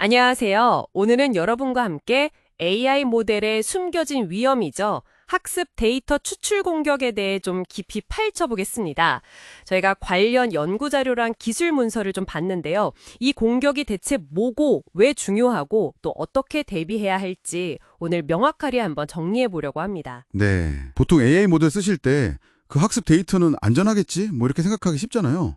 안녕하세요. 오늘은 여러분과 함께 AI 모델의 숨겨진 위험이죠. 학습 데이터 추출 공격에 대해 좀 깊이 파헤쳐 보겠습니다. 저희가 관련 연구 자료랑 기술 문서를 좀 봤는데요. 이 공격이 대체 뭐고 왜 중요하고 또 어떻게 대비해야 할지 오늘 명확하게 한번 정리해 보려고 합니다. 네. 보통 AI 모델 쓰실 때 그 학습 데이터는 안전하겠지? 뭐 이렇게 생각하기 쉽잖아요.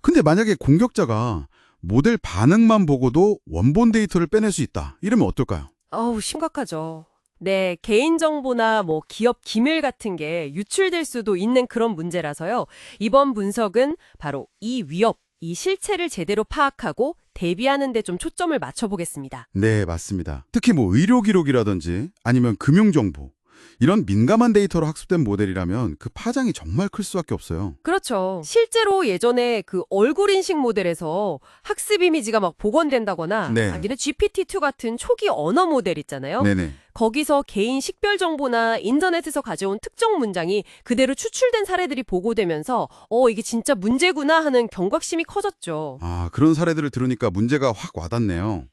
근데 만약에 공격자가 모델 반응만 보고도 원본 데이터를 빼낼 수 있다. 이러면 어떨까요? 어우, 심각하죠. 네, 개인정보나 뭐 기업 기밀 같은 게 유출될 수도 있는 그런 문제라서요. 이번 분석은 바로 이 위협, 이 실체를 제대로 파악하고 대비하는 데 좀 초점을 맞춰보겠습니다. 네, 맞습니다. 특히 뭐 의료 기록이라든지 아니면 금융 정보 이런 민감한 데이터로 학습된 모델이라면 그 파장이 정말 클 수밖에 없어요. 그렇죠. 실제로 예전에 그 얼굴 인식 모델에서 학습 이미지가 막 복원된다거나 네. 아니면 GPT-2 같은 초기 언어 모델 있잖아요. 네네. 거기서 개인 식별 정보나 인터넷에서 가져온 특정 문장이 그대로 추출된 사례들이 보고되면서 어 이게 진짜 문제구나 하는 경각심이 커졌죠. 아, 그런 사례들을 들으니까 문제가 확 와닿네요.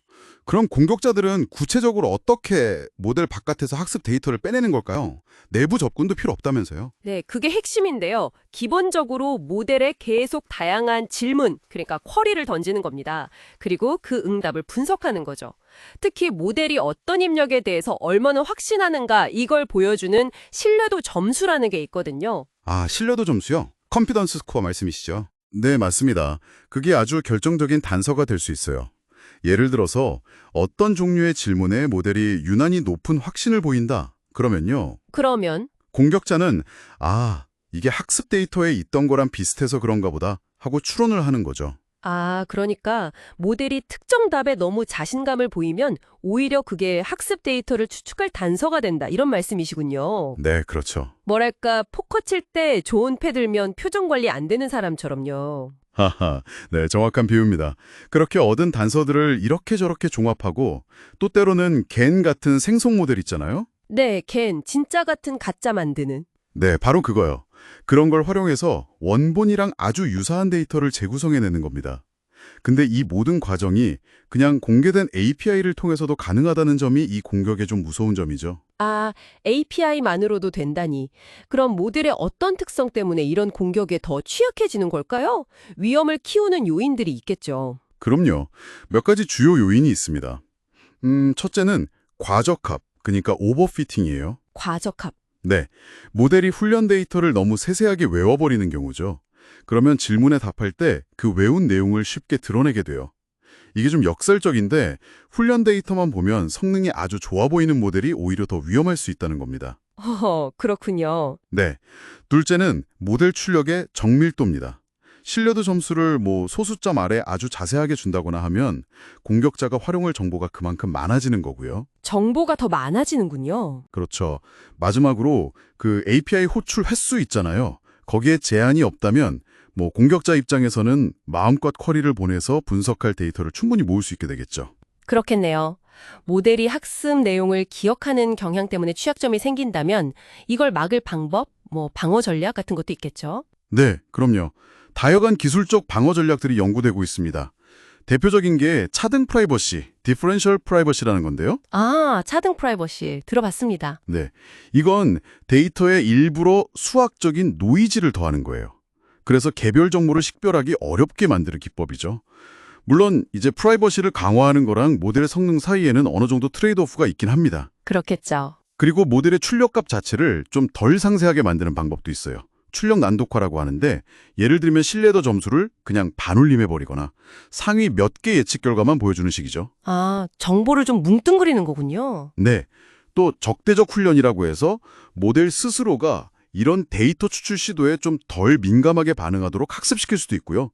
그럼 공격자들은 구체적으로 어떻게 모델 바깥에서 학습 데이터를 빼내는 걸까요? 내부 접근도 필요 없다면서요? 네, 그게 핵심인데요. 기본적으로 모델에 계속 다양한 질문, 그러니까 쿼리를 던지는 겁니다. 그리고 그 응답을 분석하는 거죠. 특히 모델이 어떤 입력에 대해서 얼마나 확신하는가 이걸 보여주는 신뢰도 점수라는 게 있거든요. 아, 신뢰도 점수요? 컴피던스 스코어 말씀이시죠? 네, 맞습니다. 그게 아주 결정적인 단서가 될 수 있어요. 예를 들어서 어떤 종류의 질문에 모델이 유난히 높은 확신을 보인다. 그러면요. 그러면 공격자는 아, 이게 학습 데이터에 있던 거랑 비슷해서 그런가 보다 하고 추론을 하는 거죠. 아, 그러니까 모델이 특정 답에 너무 자신감을 보이면 오히려 그게 학습 데이터를 추측할 단서가 된다. 이런 말씀이시군요. 네, 그렇죠. 뭐랄까, 포커 칠 때 좋은 패 들면 표정 관리 안 되는 사람처럼요. 하하, 네, 정확한 비유입니다. 그렇게 얻은 단서들을 이렇게 저렇게 종합하고 또 때로는 겐 같은 생성 모델 있잖아요. 네, 걘 진짜 같은 가짜 만드는. 네, 바로 그거요. 그런 걸 활용해서 원본이랑 아주 유사한 데이터를 재구성해내는 겁니다. 근데 이 모든 과정이 그냥 공개된 API를 통해서도 가능하다는 점이 이 공격의 좀 무서운 점이죠. 아, API만으로도 된다니. 그럼 모델의 어떤 특성 때문에 이런 공격에 더 취약해지는 걸까요? 위험을 키우는 요인들이 있겠죠. 그럼요. 몇 가지 주요 요인이 있습니다. 음, 첫째는 과적합, 그러니까 오버피팅이에요. 과적합. 네, 모델이 훈련 데이터를 너무 세세하게 외워버리는 경우죠. 그러면 질문에 답할 때 그 외운 내용을 쉽게 드러내게 돼요. 이게 좀 역설적인데 훈련 데이터만 보면 성능이 아주 좋아 보이는 모델이 오히려 더 위험할 수 있다는 겁니다. 허허, 그렇군요. 네, 둘째는 모델 출력의 정밀도입니다. 신뢰도 점수를 뭐 소수점 아래 아주 자세하게 준다거나 하면 공격자가 활용할 정보가 그만큼 많아지는 거고요. 정보가 더 많아지는군요. 그렇죠. 마지막으로 그 API 호출 횟수 있잖아요. 거기에 제한이 없다면 뭐 공격자 입장에서는 마음껏 쿼리를 보내서 분석할 데이터를 충분히 모을 수 있게 되겠죠. 그렇겠네요. 모델이 학습 내용을 기억하는 경향 때문에 취약점이 생긴다면 이걸 막을 방법, 뭐 방어 전략 같은 것도 있겠죠. 네, 그럼요. 다양한 기술적 방어 전략들이 연구되고 있습니다. 대표적인 게 차등 프라이버시, 디퍼런셜 프라이버시라는 건데요. 아, 차등 프라이버시 들어봤습니다. 네. 이건 데이터에 일부러 수학적인 노이즈를 더하는 거예요. 그래서 개별 정보를 식별하기 어렵게 만드는 기법이죠. 물론 이제 프라이버시를 강화하는 거랑 모델 성능 사이에는 어느 정도 트레이드오프가 있긴 합니다. 그렇겠죠. 그리고 모델의 출력값 자체를 좀 덜 상세하게 만드는 방법도 있어요. 출력 난독화라고 하는데 예를 들면 신뢰도 점수를 그냥 반올림해버리거나 상위 몇 개 예측 결과만 보여주는 식이죠. 아, 정보를 좀 뭉뚱그리는 거군요. 네. 또 적대적 훈련이라고 해서 모델 스스로가 이런 데이터 추출 시도에 좀 덜 민감하게 반응하도록 학습시킬 수도 있고요.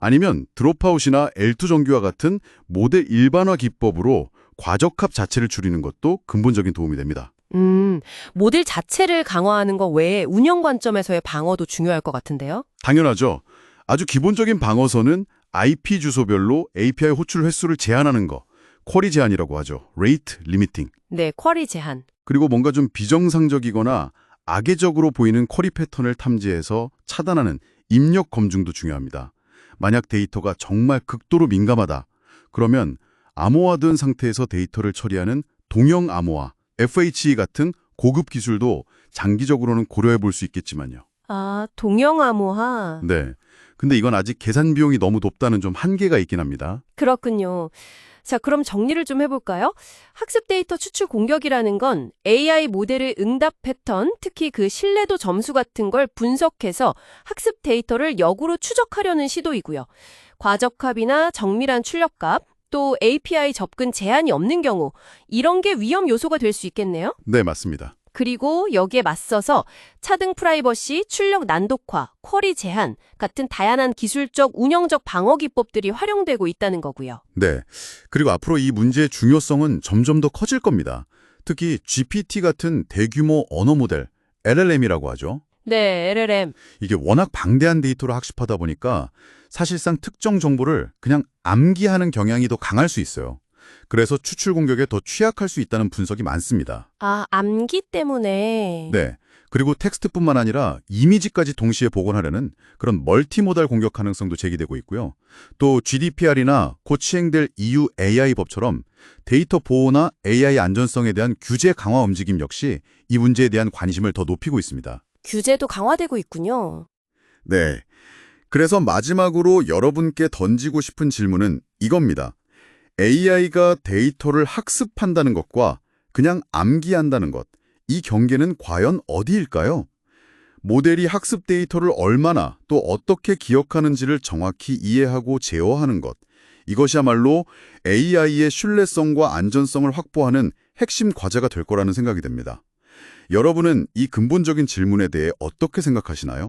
아니면 드롭아웃이나 L2 정규와 같은 모델 일반화 기법으로 과적합 자체를 줄이는 것도 근본적인 도움이 됩니다. 음, 모델 자체를 강화하는 것 외에 운영 관점에서의 방어도 중요할 것 같은데요. 당연하죠. 아주 기본적인 방어선은 IP 주소별로 API 호출 횟수를 제한하는 거, 쿼리 제한이라고 하죠. rate limiting. 네, 쿼리 제한. 그리고 뭔가 좀 비정상적이거나 악의적으로 보이는 쿼리 패턴을 탐지해서 차단하는 입력 검증도 중요합니다. 만약 데이터가 정말 극도로 민감하다. 그러면 암호화된 상태에서 데이터를 처리하는 동형 암호화, FHE 같은 고급 기술도 장기적으로는 고려해 볼 수 있겠지만요. 아, 동영암호화. 네. 근데 이건 아직 계산 비용이 너무 높다는 좀 한계가 있긴 합니다. 그렇군요. 자, 그럼 정리를 좀 해볼까요? 학습 데이터 추출 공격이라는 건 AI 모델의 응답 패턴, 특히 그 신뢰도 점수 같은 걸 분석해서 학습 데이터를 역으로 추적하려는 시도이고요. 과적합이나 정밀한 출력값, 또 API 접근 제한이 없는 경우, 이런 게 위험 요소가 될 수 있겠네요? 네, 맞습니다. 그리고 여기에 맞서서 차등 프라이버시, 출력 난독화, 쿼리 제한 같은 다양한 기술적, 운영적 방어 기법들이 활용되고 있다는 거고요. 네. 그리고 앞으로 이 문제의 중요성은 점점 더 커질 겁니다. 특히 GPT 같은 대규모 언어 모델, LLM이라고 하죠. 네, LLM. 이게 워낙 방대한 데이터를 학습하다 보니까 사실상 특정 정보를 그냥 암기하는 경향이 더 강할 수 있어요. 그래서 추출 공격에 더 취약할 수 있다는 분석이 많습니다. 아, 암기 때문에. 네. 그리고 텍스트뿐만 아니라 이미지까지 동시에 복원하려는 그런 멀티모달 공격 가능성도 제기되고 있고요. 또 GDPR이나 곧 시행될 EU AI 법처럼 데이터 보호나 AI 안전성에 대한 규제 강화 움직임 역시 이 문제에 대한 관심을 더 높이고 있습니다. 규제도 강화되고 있군요. 네. 그래서 마지막으로 여러분께 던지고 싶은 질문은 이겁니다. AI가 데이터를 학습한다는 것과 그냥 암기한다는 것, 이 경계는 과연 어디일까요? 모델이 학습 데이터를 얼마나 또 어떻게 기억하는지를 정확히 이해하고 제어하는 것, 이것이야말로 AI의 신뢰성과 안전성을 확보하는 핵심 과제가 될 거라는 생각이 듭니다. 여러분은 이 근본적인 질문에 대해 어떻게 생각하시나요?